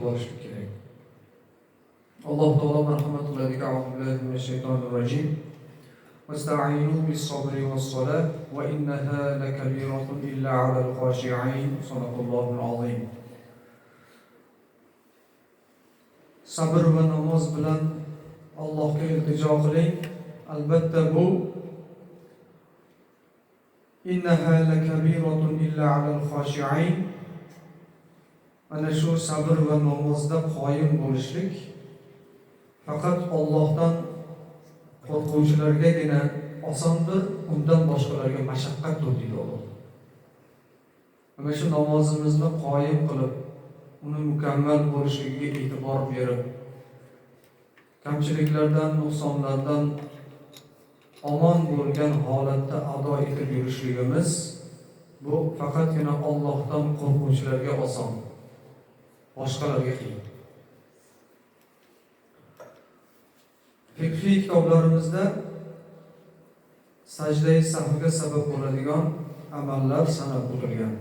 الله تعالى رحمة الله تعالى بالله من الشيطان الرجيم واستعينوا بالصبر والصلاة وإنها لكبيرة إلا على الخاشعين. صدق الله العظيم صبر ونماز بلن الله كي ارتجاع قلين البت بو إنها لكبيرة إلا على الخاشعين. Mana shu sabr va namozda qoyim bo'lishlik faqat Allohdan qo'rquvchilargagina osondir undan boshqalarga mashaqqatdir deydi Alloh mana shu namozimizni qoyim qilib uni mukammal bo'lishligiga e'tibor berib kamchiliklardan nuqsonlardan omon bo'lgan holatda ado etib yurishligimiz bu faqatgina Allohdan qo'rquvchilarga oson boshqalarga qiyin. Fiqhiy kitoblarimizda sajdai sahvga sabab bo'ladigan amallar sanab o'tilgan.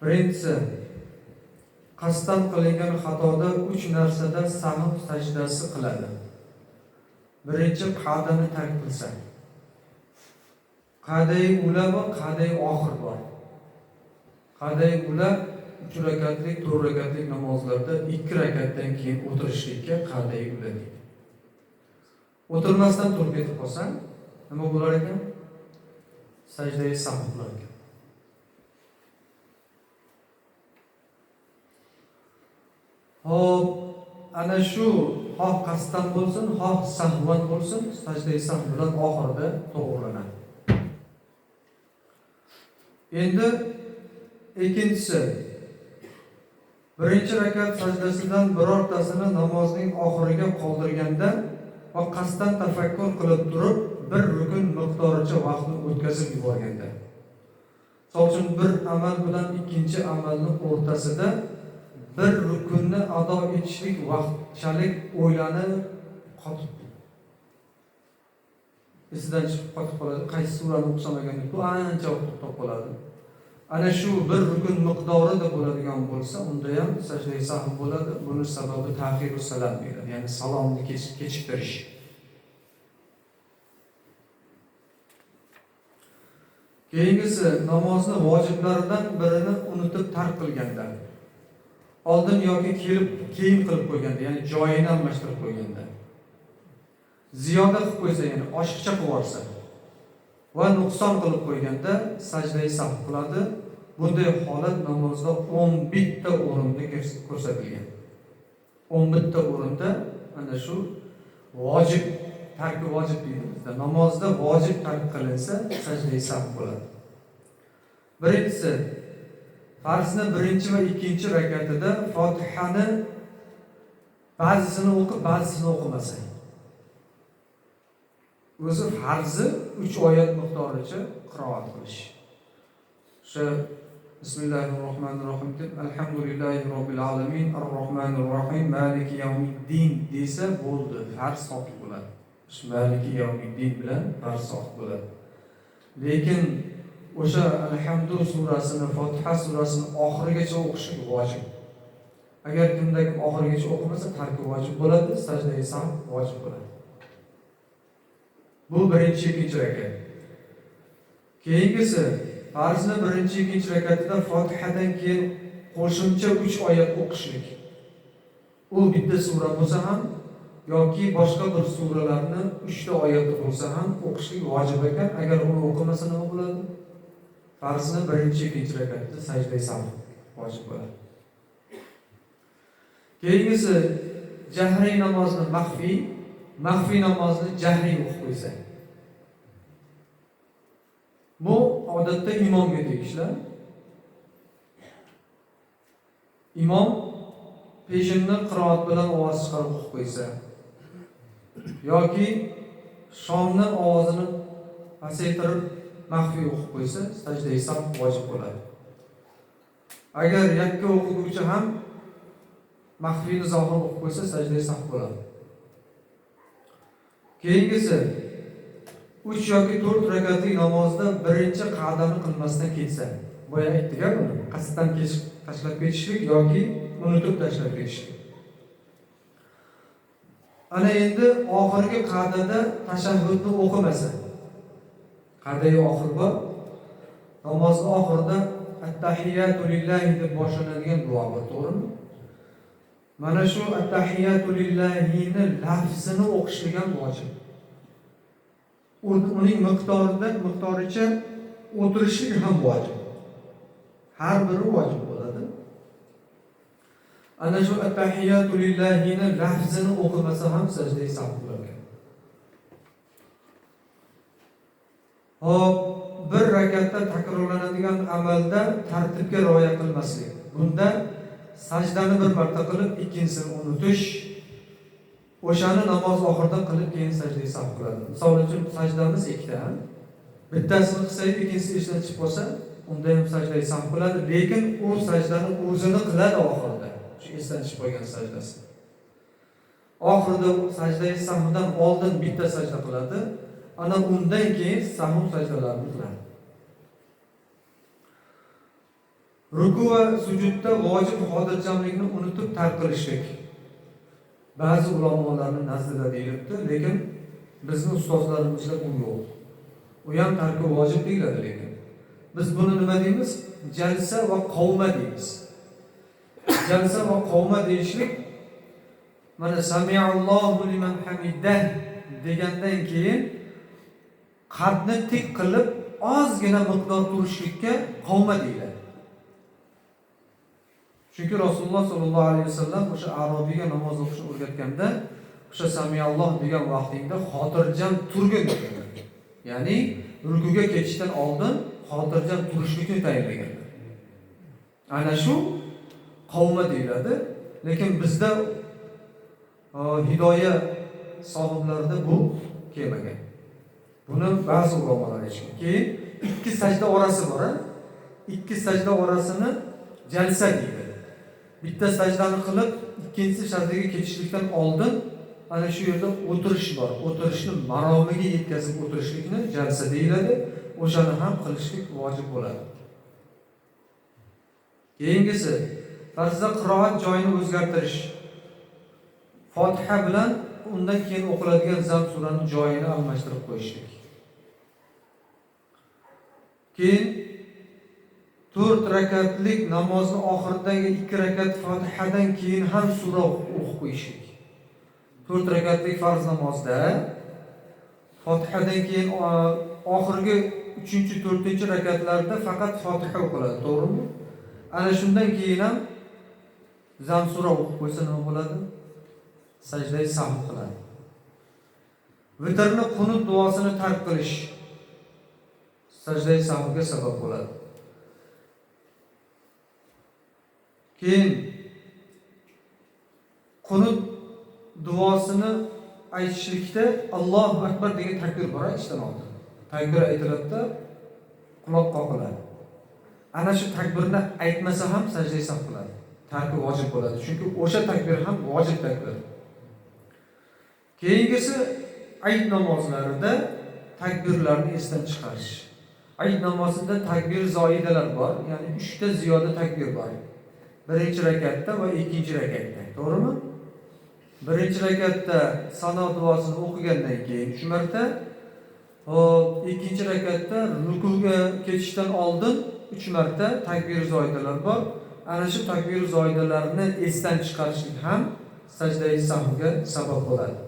Birinchisi qasddan qilingan xatoda uch narsada sahv sajdasi qiladi. Birinchi qa'dani tark qilsa qaday ula va oxir bor. Qaday ula uch rakatlik to'rt rakatlik namozlarda ikki rakatdan keyin o'tirishlikka qanday ula deydi? O'tirmasdan turib ketib qolsang nima bo'lar ekan? Sajdai sahv bo'lar ekan. Hop ana shu xoh qasddan bo'lsin xoh sahvat bo'lsin sajdai sahv bilan oxirida to'g'rilanadi. Endi ikkinchisi birinchi rakat sajdasidan birortasini namozning oxiriga qoldirganda va qasddan tafakkur qilib turib bir rukun miqdoricha vaqtni o'tkazib yuborganda. Misol uchun bir amal bilan ikkinchi amalni o'rtasida bir rukunni ado etishlik vaqtchalik o'ylanib qotib esidan chiqib qotib qoladi. Qaysi surani o'qisamagan bu ancha to'xtab qoladi. Ana shu bir rukun miqdorida bo'ladigan bo'lsa unda ham sajda sahv bo'ladi. Buni sababi taxiru salam deyiladi. Ya'ni salomni kechiktirish keyingisi namozni vojiblaridan birini unutib tark qilganda oldin yoki kelib keyin qilib qo'yganda ya'ni joyini almashtirib qo'yganda ziyoda qilib qo'ysa ya'ni oshiqcha qilib yuborsa va nuqson qilib qo'yganda sajdai sahv qiladi bunday holat namozda o'n bitta o'rinda ko'rsatilgan. O'n bitta o'rinda mana shu vojib tarki vojib deymiz namozda vojib tark qilinsa sajda sahv bo'ladi. Birinchisi farzni birinchi va ikkinchi rakatida fotihani ba'zisini o'qib ba'zisini o'qimasang. O'zi farzi uch oyat miqdoricha qiroat qilish. O'sha bismillahi rohmanir rohim deb alhamdulillahi robbil alamin ar rohim maliki yawmiddin desa bo'ldi farz soqit bo'ladi. Shu maliki yawmiddin bilan farz soqit bo'ladi. Lekin o'sha alhamdu surasini fotiha surasini oxirigacha o'qishlik vojib. Agar kimda oxirigacha o'qimasa tarki vojib bo'ladi sajdai sahv vojib bo'ladi. Bu birinchi ikkinchi ekan keyingisi farzni birinchi ikkinchi rakatida fotihadan keyin qo'shimcha uch oyat o'qishlik. U bitta sura bo'lsa ham yoki boshqa bir suralarni uchta oyati bo'lsa ham o'qishlik vojib ekan agar uni o'qimasa nima bo'ladi? Farzni birinchi ikkinchi rakatda sajda sahv vojib bo'ladi. Keyingisi jahriy namozni maxfiy maxfiy namozni jahriy o'qib qo'ysa bu odatda imomga tegishli imom peshinni qiroat bilan ovoz chiqarib o'qib qo'ysa yoki shomni ovozini pasaytirib maxfiy o'qib qo'ysa sajda hisob vojib bo'ladi. Agar yakka o'qituvchi ham maxfiyni zohir o'qib qo'ysa sajda hisob bo'ladi. Keyingisi uch yoki to'rt rakatli namozda birinchi qadamni qilmasdan ketsa boya aytdik buni qasddan tashlab ketishlik yoki unutib tashlab ketishlik? Ana endi oxirgi qa'dada tashahhudni o'qimasa qa'dai oxir bor? Namozni oxirida attahiyatu lillahi deb boshlanadigan duo bor to'g'rimi? Mana shu attahiyatu lillahini lafzini o'qishlik ham vojib. Uning miqdorida miqdoricha o'tirishlik ham vojib. Har biri vojib bo'ladi. Ana shu attahiyatu lillahini lafzini o'qimasa ham sajda sahv bo'ladi hop bir rakatda takrorlanadigan amalda tartibga rioya qilmaslik. Bunda sajdani bir marta qilib ikkinchisini unutish o'shani namoz oxirida qilib keyin sajda sahv qiladi. Misol uchun sajdamiz ikkita bittasini qilsak ikkinchisi esdan chiqib qolsa unda ham sajda sahv qiladi lekin u sajdani o'zini qiladi oxirida. Shu esdan chiqib qolgan sajdasi. Oxirida sajda sahvdan oldin bitta sajda qiladi ana undan keyin sahv sajdalarini qiladi. Ruku va sujudda vojib xotirjamlikni unutib tark qilishlik ba'zi ulamolarni nazdida deyilibdi lekin bizni ustozlarimizda u yo'q. U ham tarki vojib deyiladi lekin biz buni nima deymiz? Jalsa va qavma deymiz. Jalsa va qavma deyishlik mana samiallohu liman hamidah degandan keyin qalbni tik qilib ozgina miqdor turishlikka qavma deyiladi. Chunki rasululloh sollallohu alayhi vasallam o'sha arobiyga namoz o'qishni o'rgatganda o'sha samiyalloh degan vaqtingda xotirjam turgin deganlar ya'ni rukuga ketishdan oldin xotirjam turishlikni tayinlaganlar ana shu qavma deyiladi. Lekin bizda hidoya sohiblarida bu kelmagan. Buni ba'zi ulamolar aytishgan. Keyin ikki sajda orasi bor a ikki sajda orasini jalsa deydi bitta sajdani qilib ikkinchisi sajdaga ketishlikdan oldin ana shu yerda o'tirish bor. O'tirishni maromiga yetkazib o'tirishlikni jalsa deyiladi. O'shani ham qilishlik vojib bo'ladi. Keyingisi farzda qiroat joyini o'zgartirish. Fotiha bilan undan keyin o'qiladigan zam surani joyini almashtirib qo'yishlik. Keyin to'rt rakatlik namozni oxiridagi ikki rakat fotihadan keyin ham sura o'qib qo'yishlik. To'rt rakatlik farz namozda fotihadan keyin oxirgi uchinchi to'rtinchi rakatlarda faqat fotiha o'qiladi to'g'rimi? Ana shundan keyin ham zam sura o'qib qo'ysa nima bo'ladi? Sajda sahv qiladi. Vitrni qunut duosini tark qilish sajda sahvga sabab bo'ladi. Keyin qunut duosini aytishlikda allohu akbar degan takbir bor ishdan oldin takbir aytiladida quloq qoqiladi. Ana shu takbirni aytmasa ham sajda hisob qiladi. Tarki vojib bo'ladi chunki o'sha takbir ham vojib takbir. Keyingisi ayit namozlarida takbirlarni esdan chiqarish. Ayit namozida takbir zoidalar bor ya'ni uchta ziyoda takbir bor. Birinchi rakatda va ikkinchi rakatda to'g'rimi? Birinchi rakatda sano duosini o'qigandan keyin uch marta hop ikkinchi rakatda rukuga ketishdan oldin uch marta takbir zoidalar bor. Ana shu takbir zoidalarni esdan chiqarishlik ham sajdai sahvga sabab bo'ladi.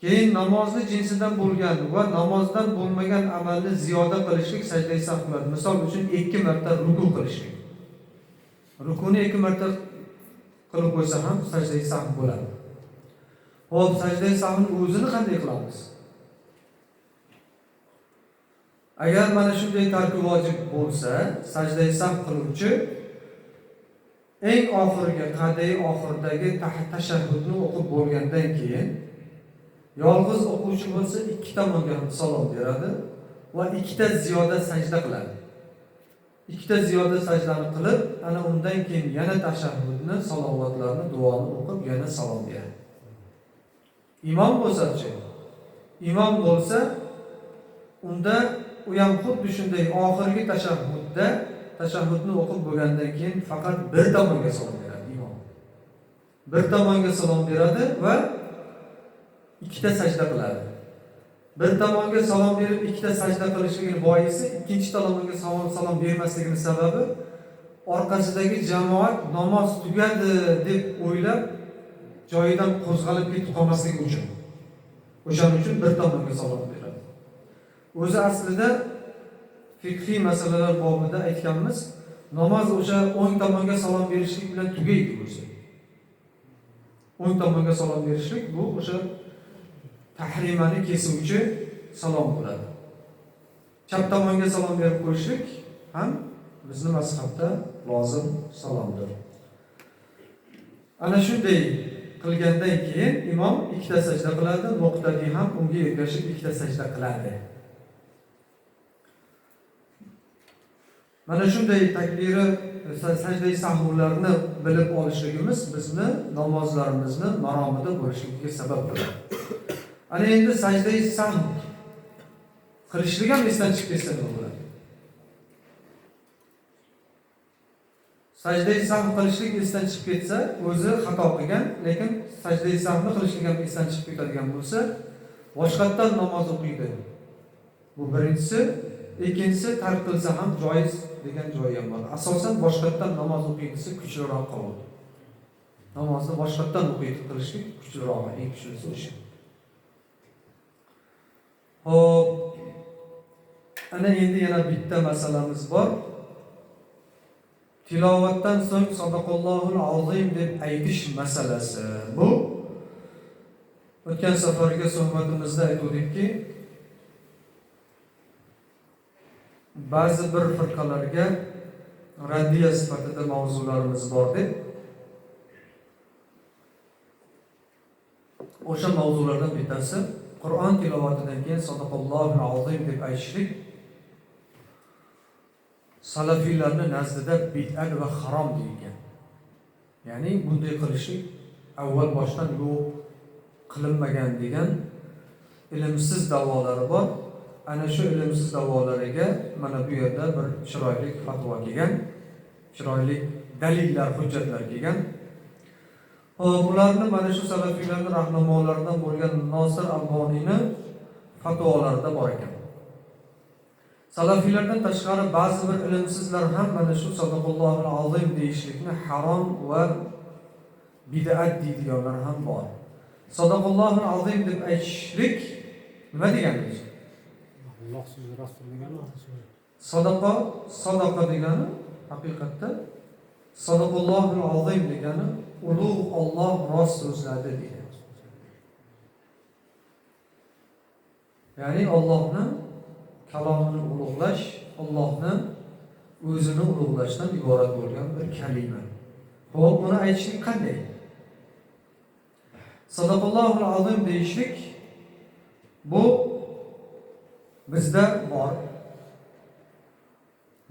Keyin namozni jinsidan bo'lgan va namozdan bo'lmagan amalni ziyoda qilishlik sajdai sahv bo'ladi misol uchun ikki marta ruku qilishlik. Rukuni ikki marta qilib qo'ysa ham sajdai sahv bo'ladi. Ho'p sajdai sahvni o'zini qanday qilamiz? Agar mana shunday tarki vojib bo'lsa sajdai sahv qiluvchi eng oxiriga qadai oxiridagi tah- tashahhudni o'qib bo'lgandan keyin yolg'iz o'quvchi bo'lsa ikki tomonga ham salom beradi va ikkita ziyoda sajda qiladi. Ikkita ziyoda sajdani qilib ana undan keyin yana tashahhudni salovatlarni duoni o'qib yana salom beradi. Imom bo'lsachi imom bo'lsa unda u ham xuddi shunday oxirgi tashahhudda tashahhudni o'qib bo'lgandan keyin faqat bir tomonga salom beradi imom. Bir tomonga salom beradi va ikkita sajda qiladi. Bir tomonga salom berib ikkita sajda qilishligini boisi ikkinchi tomonga salom salom bermasligini sababi orqasidagi jamoat namoz tugadi deb o'ylab joyidan qo'zg'alib ketib qolmasligi uchun o'shaning uchun bir tomonga salom beradi. O'zi aslida fiqhiy masalalar bobida aytganmiz namoz o'sha o'ng tomonga salom berishlik bilan tugaydi o'zi. O'ng tomonga salom berishlik bu o'sha tahrimani kesuvchi salom bo'ladi chap tomonga salom berib qo'yishlik ham bizni mazhabda lozim salomdir ana shunday qilgandan keyin imom ikkita sajda qiladi muqtadiy ham unga ergashib ikkita sajda qiladi mana shunday takbiri sajdai sahvlarni bilib olishligimiz bizni namozlarimizni maromida bo'lishligiga sabab bo'ladi ana endi sajda sam qilishlik ham esdan chiqib ketsa nima bo'ladi? Sajda sam qilishlik esdan chiqib ketsa o'zi xato qilgan lekin sajda samni qilishlik ham esdan chiqib ketadigan bo'lsa boshqatdan namoz o'qiydi. Bu birinchisi. Ikkinchisi tark qilsa ham joiz degan joyi ham bor. Asosan boshqatdan namoz o'qiydisi kuchliroq qoladi namozni boshqatdan o'qiydi qilishlik kuchliroq eng kuchlisi o'sha. Ho'p ana endi yana bitta masalamiz bor. Tilovatdan so'ng sadaqallohul azim deb aytish masalasi. Bu o'tgan safargi suhbatimizda aytgandikki ba'zi bir firqalarga raddiya sifatida mavzularimiz bor deb o'sha mavzulardan bittasi qur'on tilovatidan keyin sadaqallohu azim deb aytishlik salafiylarni nazdida bid'at va harom deyilgan. Ya'ni bunday qilishlik avval boshdan yo'q qilinmagan degan ilmsiz davolari bor. Ana shu ilmsiz davolariga mana bu yerda bir chiroyli fatvo kelgan chiroyli dalillar hujjatlar kelgan. Hop ularni mana shu salafiylarni rahnamolaridan bo'lgan nosir alboniyni fatvolarida bor ekan salafiylardan tashqari ba'zi bir ilmsizlar ham mana shu sadaqallohul azim deyishlikni harom va bid'at deydiganlar ham bor sadaqallohul azim deb aytishlik nima degani alloh so'zi rasul degani sadaqa sadaqa degani haqiqatda sadaqallohul azim degani ulug' olloh rost so'zladi degani ya'ni ollohni kalomini ulug'lash ollohni o'zini ulug'lashdan iborat bo'lgan bir kalima ho'p buni aytishlik qanday sadaqallohul azim deyishlik bu bizda bor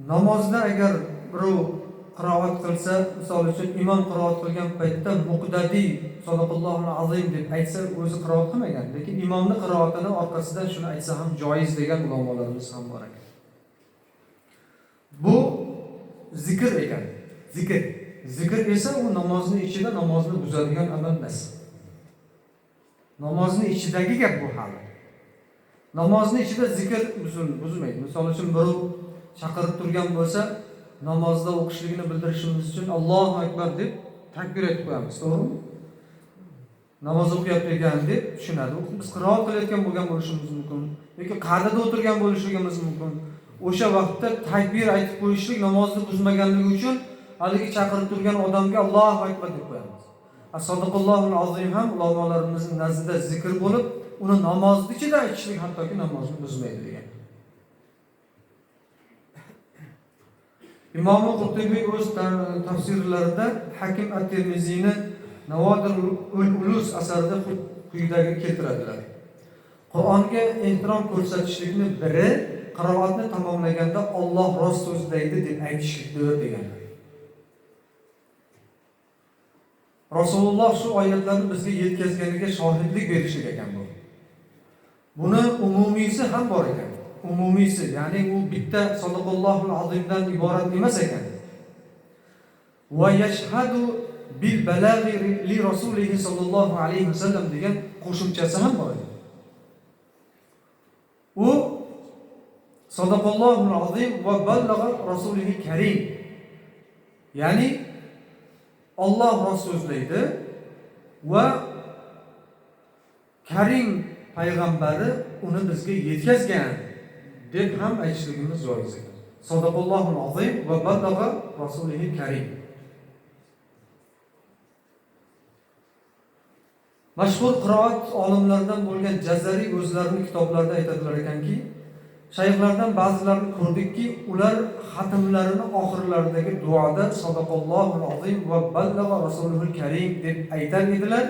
namozda agar birov qiroat qilsa misol uchun imom qiroat qilgan paytda muqdadiy sadaqallohul azim deb aytsa o'zi qiroat qilmagan. Lekin imomni qiroatini orqasidan shuni aytsa ham joiz degan ulamolarimiz ham bor ekan. Bu zikr ekan. Zikr. Zikr esa u namozni ichida namozni buzadigan amal emas. Namozni ichidagi gap bu hali. Namozni ichida zikr buzilmaydi. Misol uchun birov chaqirib turgan bo'lsa namozda o'qishligini bildirishimiz uchun allohu akbar deb takbir aytib qo'yamiz to'g'rimi? Namoz o'qiyapti ekan deb tushunadi. U biz qiroat qilayotgan bo'lgan bo'lishimiz mumkin yoki qa'dada o'tirgan bo'lishligimiz mumkin. O'sha vaqtda takbir aytib qo'yishlik namozni buzmaganligi uchun haligi chaqirib turgan odamga allohu akbar deb qo'yamiz. Sodiqullohi azim ham ulamolarimizni nazdida zikr bo'lib uni namozni ichida aytishlik hattoki namozni buzmaydi degan. Imomi qurtubiy o'z tafsirlarida hakim at termiziyni navodir ul ulus asarida quyidagi keltiradilar. Qur'onga ehtirom ko'rsatishlikni biri qiroatni tamomlaganda olloh rost so'zlaydi deb aytishlikdir deganlar rasululloh shu oyatlarni bizga yetkazganiga shohidlik berishlik ekan bu. Buni umumiysi ham bor ekan. Umumiysi ya'ni u bitta sadaqallohul azimdan iborat emas ekan va yashhadu bil balag'i li rasulihi sollallohu alayhi vasallam degan qo'shimchasi ham bor u sadaqallohul azim va ballag'a rasulihi karim ya'ni Alloh rost so'zlaydi va karim payg'ambari uni bizga yetkazgan deb ham aytishligimiz joiz ekan. Sadaqallohul azim va ballag'a rasulihi karim. Mashhur qiroat olimlaridan bo'lgan jazariy o'zlarini kitoblarida aytadilar ekanki shayxlardan ba'zilarini ko'rdikki ular xatmlarini oxirlaridagi duoda sadaqallohu azim va ballag'a rasulul karim deb aytar edilar.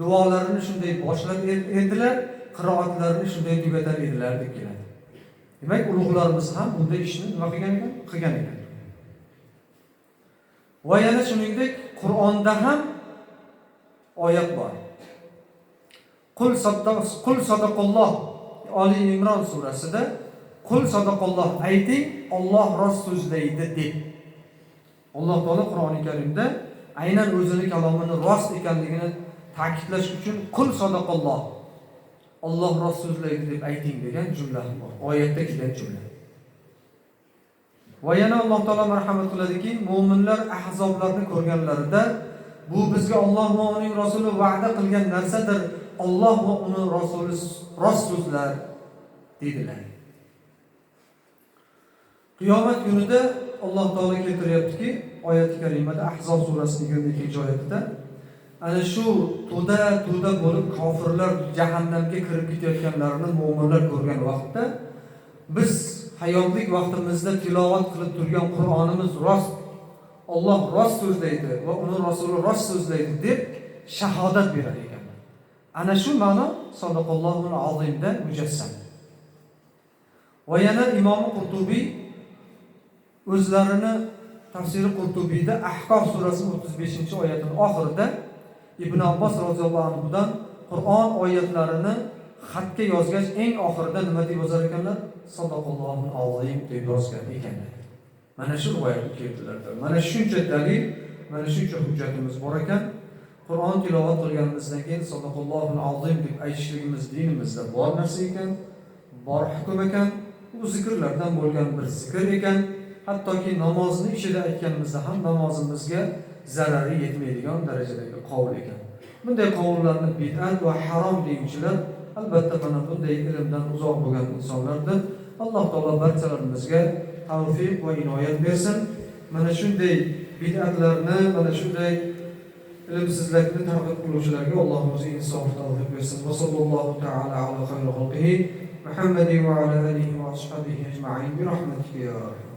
Duolarini shunday boshlab er-, edilar qiroatlarini shunday tugatar edilar deb keladi. Demak ulug'larimiz ham bunday ishni nima qilgan ekan? Qilgan ekan. Va yana shuningdek qur'onda ham oyat bor. Qul qul sadaqalloh oli imron surasida qul sadaqalloh ayting olloh rost so'zlaydi deb. Alloh taolo qur'oni karimda aynan o'zini kalomini rost ekanligini ta'kidlash uchun qul sadaqalloh Alloh Rasuliga so'zlaydi deb ayting degan jumla ham bor. Oyatda kelgan jumla. Va yana alloh taolo marhamat qiladiki mo'minlar ahzoblarni ko'rganlarida bu bizga olloh va uning rasuli va'da qilgan narsadir. Olloh va uni rasuli rost so'zlar dedilar. Qiyomat kunida alloh taolo keltiryaptiki oyati karimada ahzob surasining yigirma ikkinchi oyatida ana shu to'da to'da bo'lib kofirlar jahannamga kirib ketayotganlarini mo'minlar ko'rgan vaqtda biz hayotlik vaqtimizda tilovat qilib turgan qur'onimiz rost olloh rost so'zlaydi va uni rasuli rost so'zlaydi deb shahodat berar ekanlar. Ana shu ma'no sadaqallohu azimda mujassam. Va yana imom qurtubiy o'zlarini tafsiri qurtubiyda ahqof surasi o'ttiz beshinchi oyatini oxirida ibn abbos roziyallohu anhudan qur'on oyatlarini xatga yozgach eng oxirida nima deb yozar ekanlar? Sadaqallohul azim deb yozgan ekanlar. Mana shu rivoyatni keltirdilar mana shuncha dalil mana shuncha hujjatimiz bor ekan. Qur'on tilovat qilganimizdan keyin sadaqallohul azim deb aytishligimiz dinimizda bor narsa ekan bor hukm ekan. U zikrlardan bo'lgan bir zikr ekan. Hattoki namozni ichida aytganimizda ham namozimizga zarari yetmaydigan darajadagi qovul ekan bunday qovullarni bid'at va harom deuvchilar albatta mana bunday ilmdan uzoq bo'lgan insonlardir alloh taolo barchalarimizga tavfiq va inoyat bersin mana shunday bid'atlarni mana shunday ilmsizlikni targ'ib qiluvchilarga alloh o'zi insof tavfiq bersin va sallallohu taala ala xayri xalqihi محمد وعلى آله وأصحابه أجمعين برحمتك يا أرحم